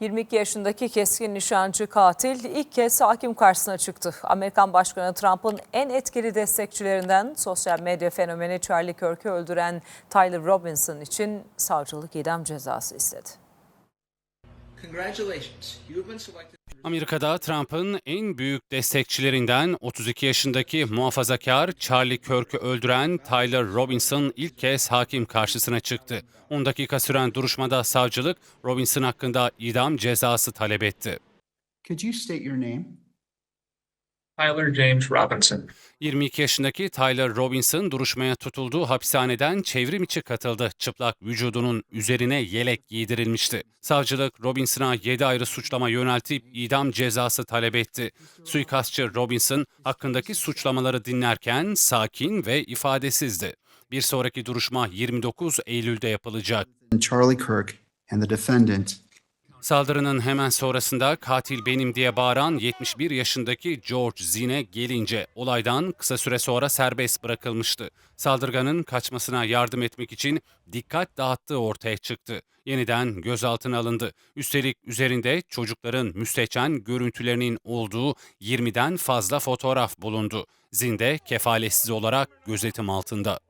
22 yaşındaki keskin nişancı katil ilk kez hakim karşısına çıktı. Amerikan Başkanı Trump'ın en etkili destekçilerinden sosyal medya fenomeni Charlie Kirk'ü öldüren Tyler Robinson için savcılık idam cezası istedi. Amerika'da Trump'ın en büyük destekçilerinden 32 yaşındaki muhafazakar Charlie Kirk'ü öldüren Tyler Robinson ilk kez hakim karşısına çıktı. 10 dakika süren duruşmada savcılık Robinson hakkında idam cezası talep etti. Could you state your name? Tyler James Robinson. 22 yaşındaki Tyler Robinson duruşmaya tutulduğu hapishaneden çevrim içi katıldı. Çıplak vücudunun üzerine yelek giydirilmişti. Savcılık Robinson'a 7 ayrı suçlama yöneltip idam cezası talep etti. Suikastçı Robinson hakkındaki suçlamaları dinlerken sakin ve ifadesizdi. Bir sonraki duruşma 29 Eylül'de yapılacak. Charlie Kirk and the defendant Saldırının hemen sonrasında katil benim diye bağıran 71 yaşındaki George Zine gelince olaydan kısa süre sonra serbest bırakılmıştı. Saldırganın kaçmasına yardım etmek için dikkat dağıttığı ortaya çıktı. Yeniden gözaltına alındı. Üstelik üzerinde çocukların müstehcen görüntülerinin olduğu 20'den fazla fotoğraf bulundu. Zinde kefaletsiz olarak gözetim altında.